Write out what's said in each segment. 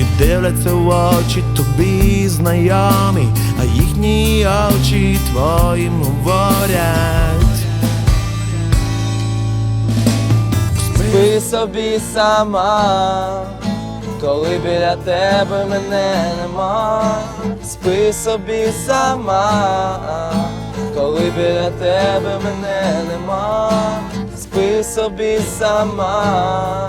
і дивляться в очі тобі знайомі, а їхні очі твоїм говорять. Спи собі сама, коли біля тебе мене нема, спи собі сама, коли біля тебе мене нема, спи собі сама,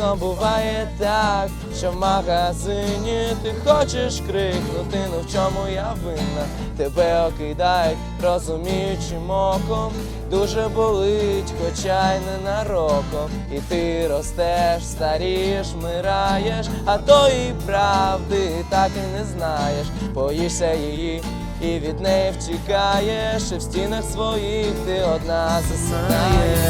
Часом буває так, що в магазині ти хочеш крикнути, ну в чому я винна? Тебе окидають розуміючим оком, дуже болить, хоча й не нароком. І ти ростеш, старієш, мираєш, а тої правди так і не знаєш. Боїшся її і від неї втікаєш, і в стінах своїх ти одна засинаєш.